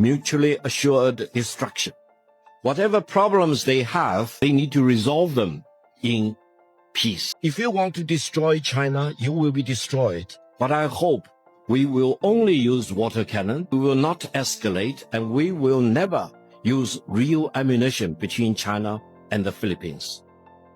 mutually assured destruction. Whatever problems they have, they need to resolve them in peace. If you want to destroy China, you will be destroyed. But I hope we will only use water cannon. We will not escalate and we will never use real ammunition between China and the Philippines.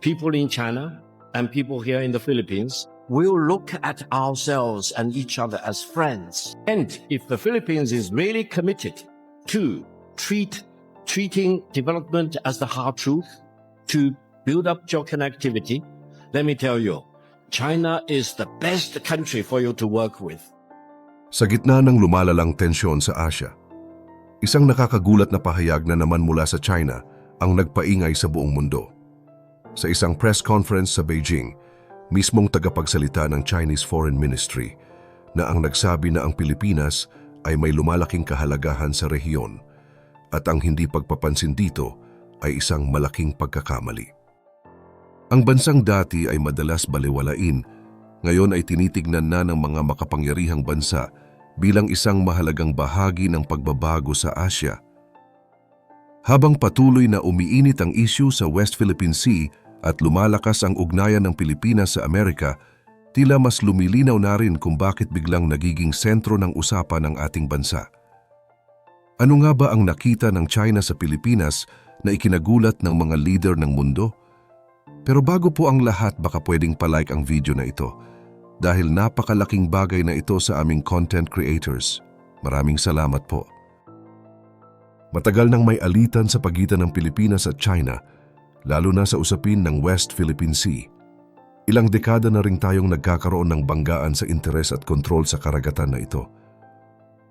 People in China and people here in the Philippines will look at ourselves and each other as friends. And if the Philippines is really committed to treat treating development as the hard truth, to build up your connectivity, let me tell you, China is the best country for you to work with. Sa gitna ng lumalalang tensyon sa Asya, isang nakakagulat na pahayag na naman mula sa China ang nagpaingay sa buong mundo. Sa isang press conference sa Beijing, mismong tagapagsalita ng Chinese Foreign Ministry na ang nagsabi na ang Pilipinas ay may lumalaking kahalagahan sa rehiyon at ang hindi pagpapansin dito ay isang malaking pagkakamali. Ang bansang dati ay madalas baliwalain, ngayon ay tinitignan na ng mga makapangyarihang bansa bilang isang mahalagang bahagi ng pagbabago sa Asya. Habang patuloy na umiinit ang issue sa West Philippine Sea at lumalakas ang ugnayan ng Pilipinas sa Amerika, tila mas lumilinaw na rin kung bakit biglang nagiging sentro ng usapan ng ating bansa. Ano nga ba ang nakita ng China sa Pilipinas na ikinagulat ng mga leader ng mundo? Pero bago po ang lahat baka pwedeng palike ang video na ito dahil napakalaking bagay na ito sa aming content creators. Maraming salamat po. Matagal nang may alitan sa pagitan ng Pilipinas at China, lalo na sa usapin ng West Philippine Sea. Ilang dekada na rin tayong nagkakaroon ng banggaan sa interes at kontrol sa karagatan na ito.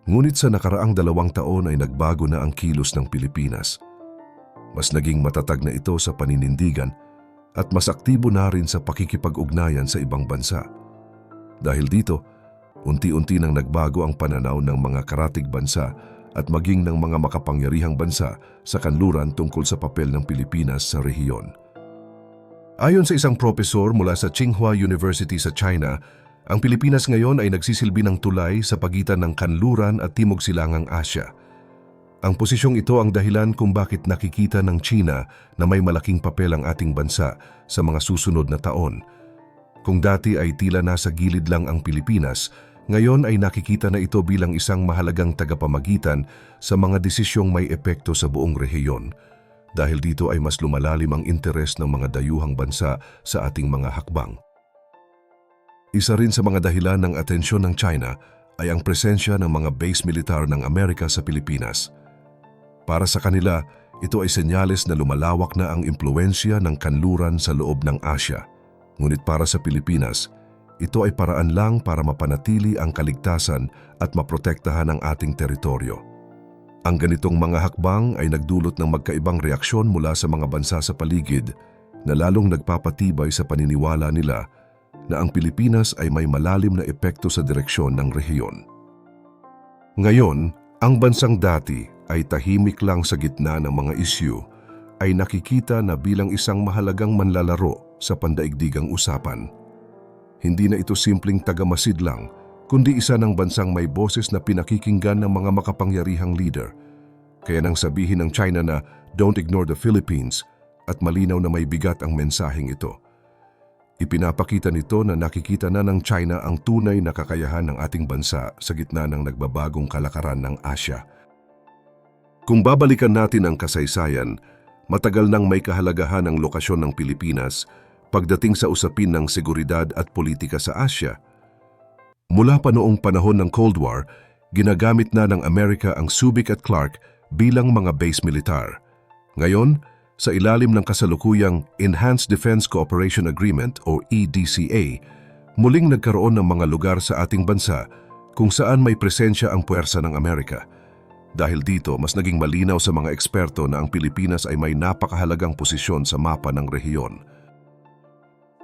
Ngunit sa nakaraang dalawang taon ay nagbago na ang kilos ng Pilipinas. Mas naging matatag na ito sa paninindigan at mas aktibo na rin sa pakikipag-ugnayan sa ibang bansa. Dahil dito, unti-unti nang nagbago ang pananaw ng mga karatig bansa at maging ng mga makapangyarihang bansa sa kanluran tungkol sa papel ng Pilipinas sa rehiyon. Ayon sa isang propesor mula sa Tsinghua University sa China, ang Pilipinas ngayon ay nagsisilbi ng tulay sa pagitan ng kanluran at timog silangang Asya. Ang posisyong ito ang dahilan kung bakit nakikita ng China na may malaking papel ang ating bansa sa mga susunod na taon. Kung dati ay tila nasa gilid lang ang Pilipinas, ngayon ay nakikita na ito bilang isang mahalagang tagapamagitan sa mga desisyong may epekto sa buong rehiyon. Dahil dito ay mas lumalalim ang interes ng mga dayuhang bansa sa ating mga hakbang. Isa rin sa mga dahilan ng atensyon ng China ay ang presensya ng mga base militar ng Amerika sa Pilipinas. Para sa kanila, ito ay senyales na lumalawak na ang impluensya ng kanluran sa loob ng Asya. Ngunit para sa Pilipinas, ito ay paraan lang para mapanatili ang kaligtasan at maprotektahan ang ating teritoryo. Ang ganitong mga hakbang ay nagdulot ng magkaibang reaksyon mula sa mga bansa sa paligid na lalong nagpapatibay sa paniniwala nila na ang Pilipinas ay may malalim na epekto sa direksyon ng rehiyon. Ngayon, ang bansang dati ay tahimik lang sa gitna ng mga isyu ay nakikita na bilang isang mahalagang manlalaro sa pandaigdigang usapan. Hindi na ito simpleng tagamasid lang, kundi isa ng bansang may boses na pinakikinggan ng mga makapangyarihang leader. Kaya nang sabihin ng China na don't ignore the Philippines at malinaw na may bigat ang mensaheng ito. Ipinapakita nito na nakikita na ng China ang tunay na kakayahan ng ating bansa sa gitna ng nagbabagong kalakaran ng Asya. Kung babalikan natin ang kasaysayan, matagal nang may kahalagahan ang lokasyon ng Pilipinas pagdating sa usapin ng seguridad at politika sa Asya. Mula pa noong panahon ng Cold War, ginagamit na ng Amerika ang Subic at Clark bilang mga base militar. Ngayon, sa ilalim ng kasalukuyang Enhanced Defense Cooperation Agreement o EDCA, muling nagkaroon ng mga lugar sa ating bansa kung saan may presensya ang puwersa ng Amerika. Dahil dito, mas naging malinaw sa mga eksperto na ang Pilipinas ay may napakahalagang posisyon sa mapa ng rehiyon.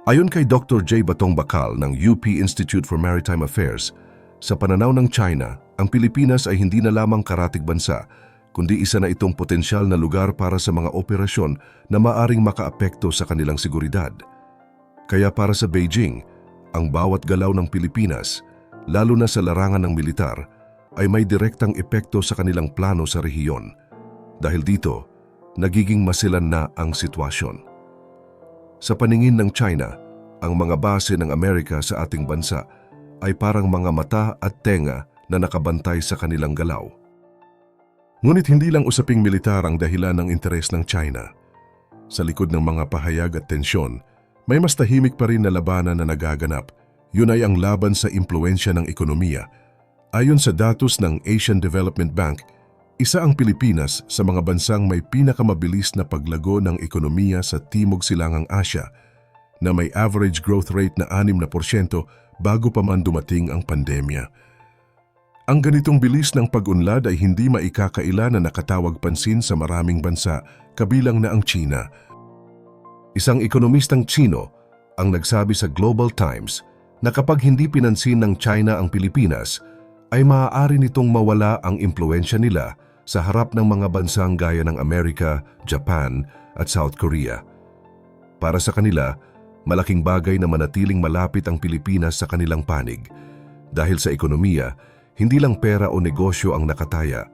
Ayon kay Dr. J. Batong Bakal ng UP Institute for Maritime Affairs, sa pananaw ng China, ang Pilipinas ay hindi na lamang karatig bansa, kundi isa na itong potensyal na lugar para sa mga operasyon na maaring makaapekto sa kanilang seguridad. Kaya para sa Beijing, ang bawat galaw ng Pilipinas, lalo na sa larangan ng militar, ay may direktang epekto sa kanilang plano sa rehiyon. Dahil dito, nagiging masilan na ang sitwasyon. Sa paningin ng China, ang mga base ng Amerika sa ating bansa ay parang mga mata at tenga na nakabantay sa kanilang galaw. Ngunit hindi lang usaping militar ang dahilan ng interes ng China. Sa likod ng mga pahayag at tensyon, may mas tahimik pa rin na labanan na nagaganap. Yun ay ang laban sa impluensya ng ekonomiya. Ayon sa datos ng Asian Development Bank, isa ang Pilipinas sa mga bansang may pinakamabilis na paglago ng ekonomiya sa Timog Silangang Asya na may average growth rate na 6% bago pa man dumating ang pandemya. Ang ganitong bilis ng pag-unlad ay hindi maikakaila na nakatawag pansin sa maraming bansa, kabilang na ang China. Isang ekonomistang Chino ang nagsabi sa Global Times na kapag hindi pinansin ng China ang Pilipinas, ay maaari nitong mawala ang impluensya nila sa harap ng mga bansang gaya ng Amerika, Japan at South Korea. Para sa kanila, malaking bagay na manatiling malapit ang Pilipinas sa kanilang panig. Dahil sa ekonomiya, hindi lang pera o negosyo ang nakataya.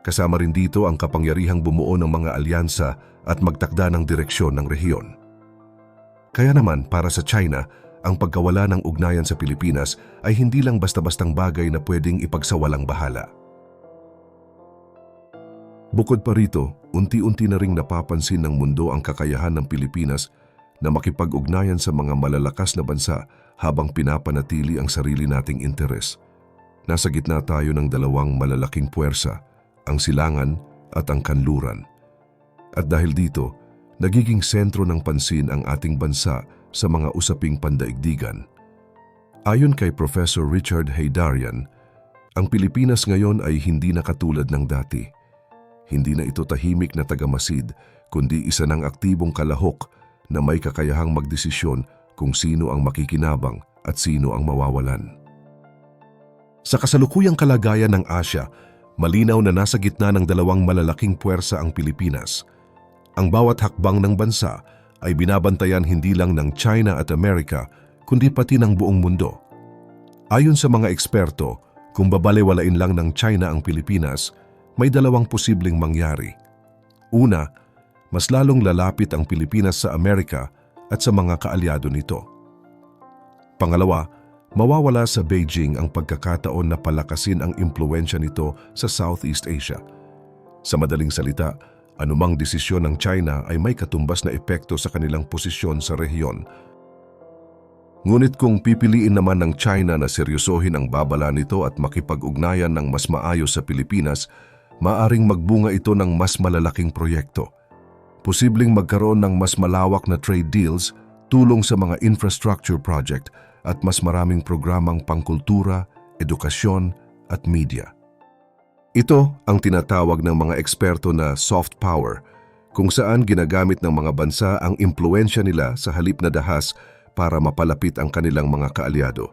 Kasama rin dito ang kapangyarihang bumuo ng mga alyansa at magtakda ng direksyon ng rehiyon. Kaya naman para sa China, ang pagkawala ng ugnayan sa Pilipinas ay hindi lang basta-bastang bagay na pwedeng ipagsawalang bahala. Bukod pa rito, unti-unti na ring napapansin ng mundo ang kakayahan ng Pilipinas na makipag-ugnayan sa mga malalakas na bansa habang pinapanatili ang sarili nating interes. Nasa gitna tayo ng dalawang malalaking puwersa, ang silangan at ang kanluran. At dahil dito, nagiging sentro ng pansin ang ating bansa sa mga usaping pandaigdigan. Ayon kay Professor Richard Haydarian, ang Pilipinas ngayon ay hindi na katulad ng dati. Hindi na ito tahimik na tagamasid, kundi isa ng aktibong kalahok na may kakayahang magdesisyon kung sino ang makikinabang at sino ang mawawalan. Sa kasalukuyang kalagayan ng Asya, malinaw na nasa gitna ng dalawang malalaking puwersa ang Pilipinas. Ang bawat hakbang ng bansa ay binabantayan hindi lang ng China at Amerika, kundi pati ng buong mundo. Ayon sa mga eksperto, kung babaliwalain lang ng China ang Pilipinas, may dalawang posibleng mangyari. Una, mas lalong lalapit ang Pilipinas sa Amerika at sa mga kaalyado nito. Pangalawa, mawawala sa Beijing ang pagkakataon na palakasin ang impluensya nito sa Southeast Asia. Sa madaling salita, anumang desisyon ng China ay may katumbas na epekto sa kanilang posisyon sa rehiyon. Ngunit kung pipiliin naman ng China na seryosohin ang babala nito at makipag-ugnayan ng mas maayos sa Pilipinas, maaring magbunga ito ng mas malalaking proyekto. Posibleng magkaroon ng mas malawak na trade deals, tulong sa mga infrastructure project at mas maraming programang pangkultura, edukasyon at media. Ito ang tinatawag ng mga eksperto na soft power, kung saan ginagamit ng mga bansa ang impluensya nila sa halip na dahas para mapalapit ang kanilang mga kaalyado.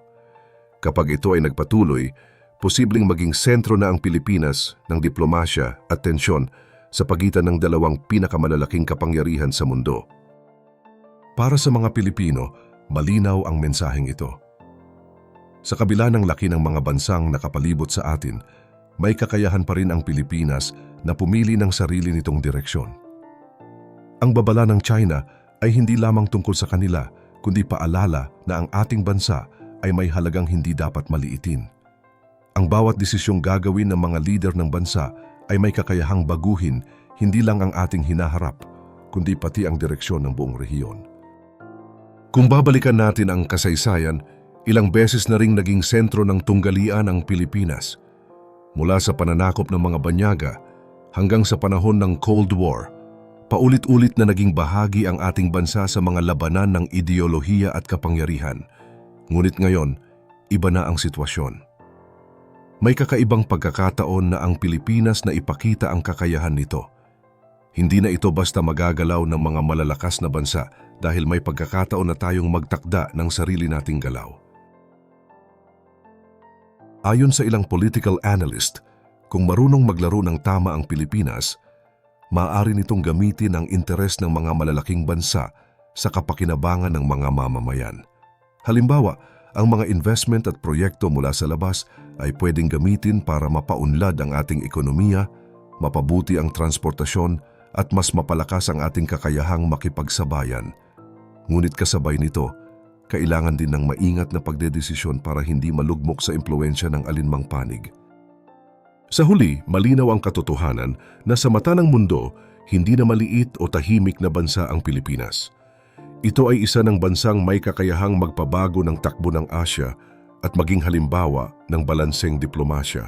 Kapag ito ay nagpatuloy, posibleng maging sentro na ang Pilipinas ng diplomasya at tensyon sa pagitan ng dalawang pinakamalalaking kapangyarihan sa mundo. Para sa mga Pilipino, malinaw ang mensaheng ito. Sa kabila ng laki ng mga bansang nakapalibot sa atin, may kakayahan pa rin ang Pilipinas na pumili ng sarili nitong direksyon. Ang babala ng China ay hindi lamang tungkol sa kanila, kundi paalala na ang ating bansa ay may halagang hindi dapat maliitin. Ang bawat desisyong gagawin ng mga lider ng bansa ay may kakayahang baguhin hindi lang ang ating hinaharap, kundi pati ang direksyon ng buong rehiyon. Kung babalikan natin ang kasaysayan, ilang beses na ring naging sentro ng tunggalian ang Pilipinas. Mula sa pananakop ng mga banyaga hanggang sa panahon ng Cold War, paulit-ulit na naging bahagi ang ating bansa sa mga labanan ng ideolohiya at kapangyarihan. Ngunit ngayon, iba na ang sitwasyon. May kakaibang pagkakataon na ang Pilipinas na ipakita ang kakayahan nito. Hindi na ito basta magagalaw ng mga malalakas na bansa dahil may pagkakataon na tayong magtakda ng sarili nating galaw. Ayon sa ilang political analyst, kung marunong maglaro ng tama ang Pilipinas, maaari nitong gamitin ang interes ng mga malalaking bansa sa kapakinabangan ng mga mamamayan. Halimbawa, ang mga investment at proyekto mula sa labas ay pwedeng gamitin para mapaunlad ang ating ekonomiya, mapabuti ang transportasyon at mas mapalakas ang ating kakayahang makipagsabayan. Ngunit kasabay nito, kailangan din ng maingat na pagdedesisyon para hindi malugmok sa impluensya ng alinmang panig. Sa huli, malinaw ang katotohanan na sa mata ng mundo, hindi na maliit o tahimik na bansa ang Pilipinas. Ito ay isa ng bansang may kakayahang magpabago ng takbo ng Asya at maging halimbawa ng balanseng diplomasya.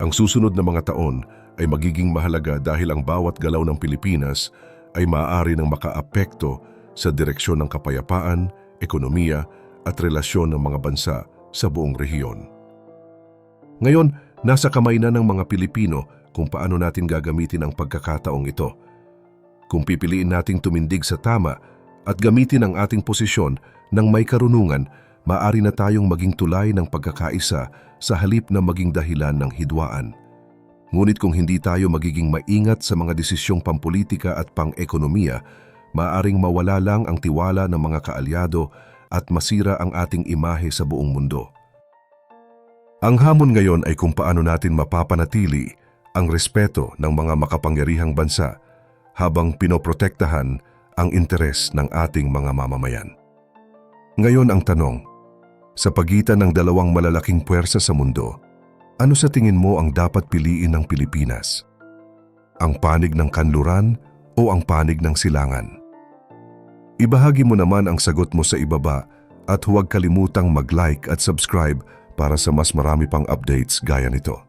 Ang susunod na mga taon ay magiging mahalaga dahil ang bawat galaw ng Pilipinas ay maaari ng makaapekto sa direksyon ng kapayapaan, ekonomiya at relasyon ng mga bansa sa buong rehiyon. Ngayon, nasa kamay na ng mga Pilipino kung paano natin gagamitin ang pagkakataong ito. Kung pipiliin nating tumindig sa tama at gamitin ang ating posisyon ng may karunungan, maaari na tayong maging tulay ng pagkakaisa sa halip na maging dahilan ng hidwaan. Ngunit kung hindi tayo magiging maingat sa mga desisyong pampolitika at pang-ekonomiya, maaring mawala lang ang tiwala ng mga kaalyado at masira ang ating imahe sa buong mundo. Ang hamon ngayon ay kung paano natin mapapanatili ang respeto ng mga makapangyarihang bansa habang pinoprotektahan ang interes ng ating mga mamamayan. Ngayon ang tanong, sa pagitan ng dalawang malalaking puwersa sa mundo, ano sa tingin mo ang dapat piliin ng Pilipinas? Ang panig ng kanluran o ang panig ng silangan? Ibahagi mo naman ang sagot mo sa ibaba at huwag kalimutang mag-like at subscribe para sa mas marami pang updates gaya nito.